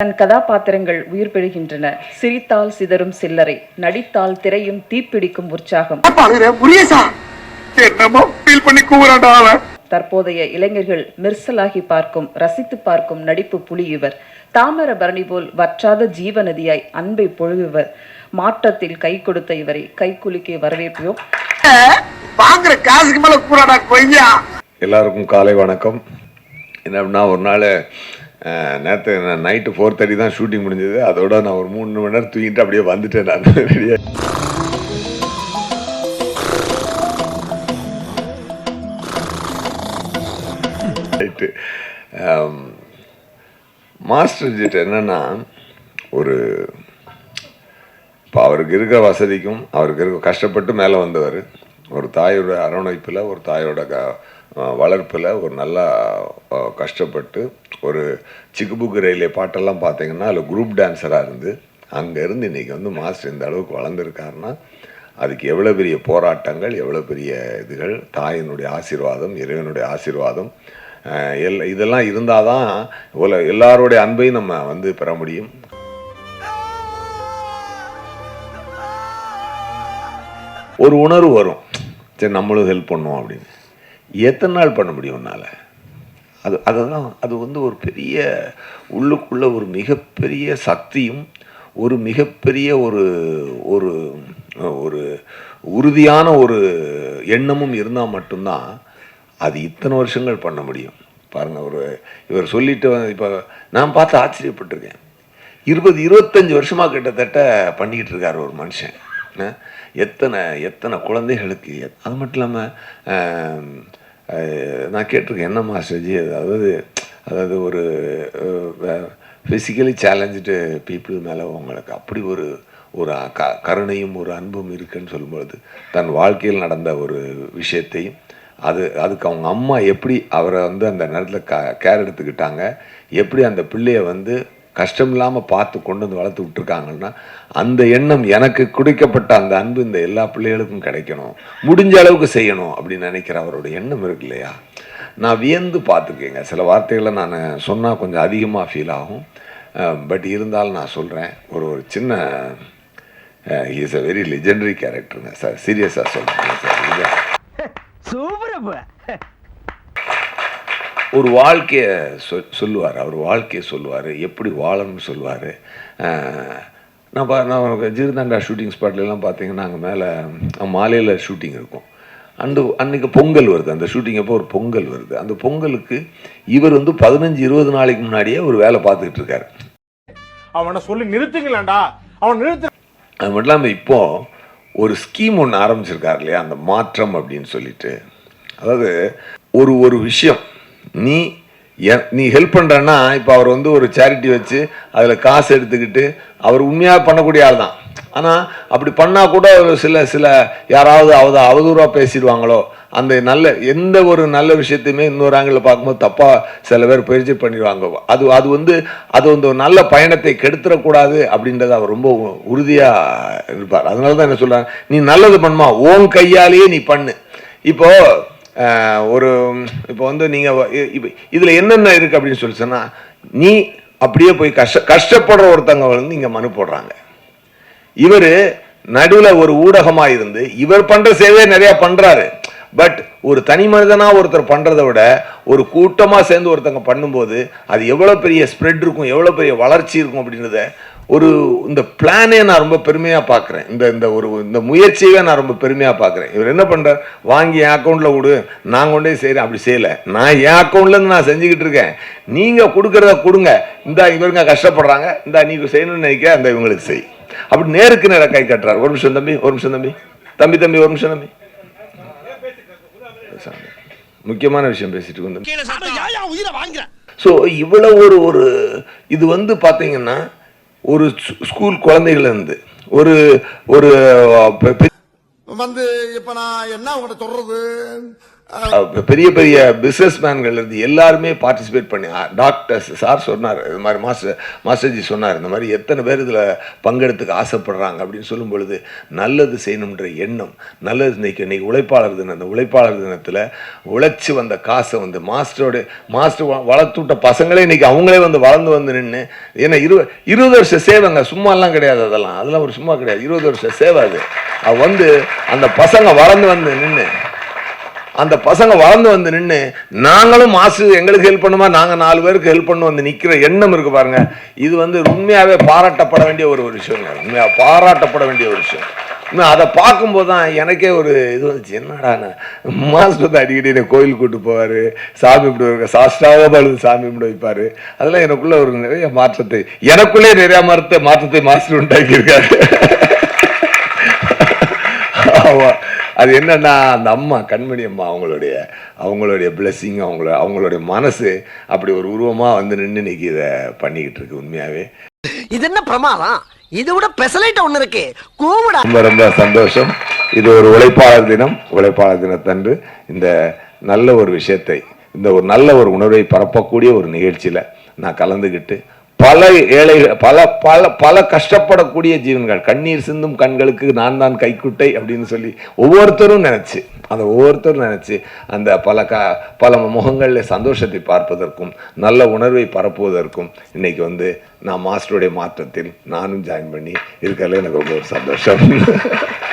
தன் கதாபாத்திரங்கள் உயிர் பெறுகின்றன. சிரித்தால் சிதறும் சில்லறை நடித்தால் திரையும் தீப்பிடிக்கும் உற்சாகம். தற்போதைய இளைஞர்கள் மெர்சலாகி பார்க்கும் ரசித்து பார்க்கும் நடிப்பு புலி இவர். தாமர பரணி போல் வற்றாத ஜீவநதியாய் அன்பை பொழுகுவர். மாற்றத்தில் கை கொடுத்த இவரை கைக்குலுக்கி மேல கூறாடா கொய்யா. எல்லாருக்கும் காலை வணக்கம். என்ன அப்படின்னா ஒரு நாள் நேற்று நைட்டு ஃபோர் தேர்ட்டி தான் ஷூட்டிங் முடிஞ்சது. அதோட நான் ஒரு மூணு மணி நேரம் தூங்கிட்டு அப்படியே வந்துட்டேன் நான். ரெடியாக ரைட்டு மாஸ்டர் ஜிட் என்னன்னா ஒரு இப்போ அவருக்கு இருக்கிற வசதிக்கும் அவருக்கு இருக்க கஷ்டப்பட்டு மேலே வந்தவர். ஒரு தாயோட அரவணைப்பில் ஒரு தாயோட க வளர்ப்பில் ஒரு நல்லா கஷ்டப்பட்டு ஒரு சிக்குபுக்கு ரயிலே பாட்டெல்லாம் பார்த்தீங்கன்னா அதில் குரூப் டான்ஸராக இருந்து அங்கேருந்து இன்றைக்கி வந்து மாஸ்டர் இந்த அளவுக்கு வளர்ந்துருக்காருன்னா அதுக்கு எவ்வளோ பெரிய போராட்டங்கள் எவ்வளோ பெரிய இதுகள் தாயினுடைய ஆசீர்வாதம் இறைவனுடைய ஆசீர்வாதம் எல் இதெல்லாம் இருந்தால் தான் உல எல்லாருடைய அன்பையும் நம்ம வந்து பெற முடியும். ஒரு உணர்வு வரும். சரி நம்மளும் ஹெல்ப் பண்ணுவோம் அப்படின்னு. எத்தனை நாள் பண்ண முடியும் உன்னால்? அது அதுதான் அது வந்து ஒரு பெரிய உள்ளுக்குள்ள ஒரு மிகப்பெரிய சக்தியும் ஒரு மிகப்பெரிய ஒரு ஒரு ஒரு உறுதியான ஒரு எண்ணமும் இருந்தால் மட்டும்தான் அது இத்தனை வருஷங்கள் பண்ண முடியும். பாருங்கள் ஒரு இவர் சொல்லிட்டு இப்போ நான் பார்த்து ஆச்சரியப்பட்டிருக்கேன். இருபது இருபத்தஞ்சி வருஷமாக கிட்டத்தட்ட பண்ணிக்கிட்டு இருக்கார் ஒரு மனுஷன். எத்தனை எத்தனை குழந்தைகளுக்கு அது மட்டும் இல்லாமல் நான் கேட்டிருக்கேன் என்ன மாஸ்டர்ஜி அதாவது அதாவது ஒரு ஃபிசிக்கலி சேலஞ்சு பீப்புள் மேலே உங்களுக்கு அப்படி ஒரு ஒரு க கருணையும் ஒரு அன்பும் இருக்குன்னு சொல்லும்பொழுது தன் வாழ்க்கையில் நடந்த ஒரு விஷயத்தையும் அது அதுக்கு அவங்க அம்மா எப்படி அவரை வந்து அந்த நேரத்தில் க கேர் எடுத்துக்கிட்டாங்க எப்படி அந்த பிள்ளையை வந்து கஷ்டம் இல்லாமல் பார்த்து கொண்டு வந்து வளர்த்து விட்டுருக்காங்கன்னா அந்த எண்ணம் எனக்கு குடிக்கப்பட்ட அந்த அன்பு இந்த எல்லா பிள்ளைகளுக்கும் கிடைக்கணும். முடிஞ்ச அளவுக்கு செய்யணும் அப்படின்னு நினைக்கிற அவரோட எண்ணம் இருக்கு இல்லையா? நான் வியந்து பார்த்துருக்கேங்க. சில வார்த்தைகளை நான் சொன்னால் கொஞ்சம் அதிகமாக ஃபீல் ஆகும். பட் இருந்தாலும் நான் சொல்கிறேன் ஒரு ஒரு சின்ன இஸ் அ வெரி லெஜெண்டரி கேரக்டருங்க சார் சீரியஸாக சொல்கிறேன் சார் ஒரு வாழ்க்கையை சொ சொல்லுவார். அவர் வாழ்க்கையை சொல்லுவார். எப்படி வாழணும்னு சொல்லுவார். நான் பா நான் ஜீர்தாண்டா ஷூட்டிங் ஸ்பாட்லலாம் பார்த்தீங்கன்னா அங்கே மேலே மாலையில் ஷூட்டிங் இருக்கும். அந்த அன்னைக்கு பொங்கல் வருது. அந்த ஷூட்டிங் அப்போ ஒரு பொங்கல் வருது. அந்த பொங்கலுக்கு இவர் வந்து பதினஞ்சு இருபது நாளைக்கு முன்னாடியே ஒரு வேலை பார்த்துக்கிட்டு இருக்காரு. அவனை சொல்லி நிறுத்துங்களேன்டா. அவன் நிறுத்து அது மட்டும் இல்லாமல் இப்போ ஒரு ஸ்கீம் ஒன்று ஆரம்பிச்சிருக்காரு இல்லையா? அந்த மாற்றம் அப்படின்னு சொல்லிட்டு. அதாவது ஒரு ஒரு விஷயம். நீ எ- நீ ஹெல்ப் பண்ணுறன்னா இப்போ அவர் வந்து ஒரு சேரிட்டி வச்சு அதில் காசு எடுத்துக்கிட்டு அவர் உண்மையாக பண்ணக்கூடிய ஆள் தான். ஆனால் அப்படி பண்ணால் கூட ஒரு சில சில யாராவது அவத அவதூறாக பேசிடுவாங்களோ அந்த நல்ல எந்த ஒரு நல்ல விஷயத்தையுமே இன்னொரு ஆங்கிளில் பார்க்கும்போது தப்பாக சில பேர் பயிற்சி பண்ணிடுவாங்க. அது அது வந்து அது வந்து ஒரு நல்ல பயணத்தை கெடுத்துடக்கூடாது அப்படின்றத அவர் ரொம்ப உறுதியாக இருப்பார். அதனால தான் என்ன சொல்கிறாங்க நீ நல்லது பண்ணுமா? ஓன் கையாலேயே நீ பண்ணு. இப்போ ஒரு இப்போ வந்து நீங்கள் இப்போ இதில் என்னென்ன இருக்குது அப்படின்னு சொல்லி சொன்னால் நீ அப்படியே போய் கஷ்ட கஷ்டப்படுற ஒருத்தவங்க வந்து இங்கே மனு போடுறாங்க. இவர் நடுவில் ஒரு ஊடகமா இருந்து இவர் பண்ற சேவையை நிறைய பண்றாரு. பட் ஒரு தனி மனிதனா ஒருத்தர் பண்றதை விட ஒரு கூட்டமா சேர்ந்து ஒருத்தங்க பண்ணும்போது அது எவ்வளவு பெரிய ஸ்ப்ரெட் இருக்கும் எவ்வளவு பெரிய வளர்ச்சி இருக்கும் அப்படின்றத ஒரு இந்த பிளானே நான் ரொம்ப பெருமையா பார்க்குறேன். இந்த இந்த ஒரு இந்த முயற்சியவே நான் ரொம்ப பெருமையா பார்க்குறேன். இவர் என்ன பண்றார்? வாங்கி என் அக்கௌண்ட்ல விடு நான் கொண்டே செய்கிறேன் அப்படி செய்யல. நான் என் அக்கௌண்ட்ல இருந்து நான் செஞ்சுக்கிட்டு இருக்கேன். நீங்க கொடுக்கறத கொடுங்க. இந்த இவருங்க கஷ்டப்படுறாங்க. இந்த நீங்க செய்யணும்னு நினைக்கிற. அந்த இவங்களுக்கு செய். அப்படி நேருக்கு நேரா கை கட்டுறாரு. ஒரு நிமிஷம் தம்பி ஒரு நிமிஷம் தம்பி. தம்பி தம்பி ஒரு நிமிஷம் தம்பி. முக்கியமான விஷயம் பேசிட்டு வந்து உயிரை வாங்குறேன் ஸோ இவ்வளவு ஒரு ஒரு இது வந்து பார்த்தீங்கன்னா ஒரு ஸ்கூல் குழந்தைகள் இருந்து ஒரு ஒரு வந்து இப்ப நான் என்ன உங்கள்கிட்ட சொல்றது? பெரிய பெரிய பிஸ்னஸ் மேன்கள் இருந்து எல்லாருமே பார்ட்டிசிபேட் பண்ணி டாக்டர்ஸ் சார் சொன்னார் இது மாதிரி மாஸ்டர் மாஸ்டர்ஜி சொன்னார் இந்த மாதிரி எத்தனை பேர் இதில் பங்கெடுத்துக்க ஆசைப்படுறாங்க அப்படின்னு சொல்லும் பொழுது நல்லது செய்யணுன்ற எண்ணம் நல்லது இன்னைக்கு இன்றைக்கி உழைப்பாளர் தினம் அந்த உழைப்பாளர் தினத்தில் உழைச்சி வந்த காசை வந்து மாஸ்டரோட மாஸ்டர் வளர்த்து விட்ட பசங்களே இன்னைக்கு அவங்களே வந்து வளர்ந்து வந்து நின்று ஏன்னா இரு இருபது வருஷம் சேவைங்க சும்மாலாம் கிடையாது அதெல்லாம் அதெல்லாம் ஒரு சும்மா கிடையாது இருபது வருஷம் சேவை அது. வந்து அந்த பசங்க வளர்ந்து வந்து நின்று அந்த பசங்க வளர்ந்து வந்து நின்று நாங்களும் மாசு எங்களுக்கு ஹெல்ப் பண்ணுமா? நாங்கள் நாலு பேருக்கு ஹெல்ப் பண்ணு வந்து நிற்கிற எண்ணம் இருக்கு பாருங்க. இது வந்து உண்மையாகவே பாராட்டப்பட வேண்டிய ஒரு ஒரு உண்மையாக பாராட்டப்பட வேண்டிய ஒரு விஷயம். இன்னும் அதை பார்க்கும்போது தான் எனக்கே ஒரு இது வந்துச்சு. என்னடா மாஸ்டர் வந்து அடிக்கடி என்னை கோயில் கூட்டு போவார். சாமி இப்படி வருவாங்க சாஸ்டாக பழுது சாமி இப்படி வைப்பார். அதெல்லாம் எனக்குள்ள ஒரு நிறைய மாற்றத்தை எனக்குள்ளே நிறைய மாற்றத்தை மாற்றத்தை மாஸ்டர் உண்டாக்கியிருக்காரு. ஆமா. அது என்னன்னா அந்த அம்மா கண்மணி அம்மா அவங்களுடைய அவங்களுடைய blessing அவங்கள அவங்களுடைய மனசு அப்படி ஒரு உருவமா வந்து நின்று இன்னைக்கு இதை பண்ணிக்கிட்டு இருக்கு உண்மையாவே. இது என்ன பிரமாதம்? இது விட பெசலைட் ஒண்ணு இருக்கு. கூவிடா ரொம்ப ரொம்ப சந்தோஷம். இது ஒரு உழைப்பாளர் தினம் உழைப்பாளர் தினத்தன்று இந்த நல்ல ஒரு விஷயத்தை இந்த ஒரு நல்ல ஒரு உணர்வை பரப்பக்கூடிய ஒரு நிகழ்ச்சியில நான் கலந்துக்கிட்டு பல ஏழைகள் பல பல பல கஷ்டப்படக்கூடிய ஜீவன்கள். கண்ணீர் சிந்தும் கண்களுக்கு நான் தான் கைக்குட்டை அப்படின்னு சொல்லி ஒவ்வொருத்தரும் நினச்சி அந்த ஒவ்வொருத்தரும் நினச்சி அந்த பல க பல முகங்களில் சந்தோஷத்தை பார்ப்பதற்கும் நல்ல உணர்வை பரப்புவதற்கும் இன்றைக்கி வந்து நான் மாஸ்டருடைய மாற்றத்தில் நானும் ஜாயின் பண்ணி இருக்கிறதுல எனக்கு ரொம்ப ஒரு சந்தோஷம்.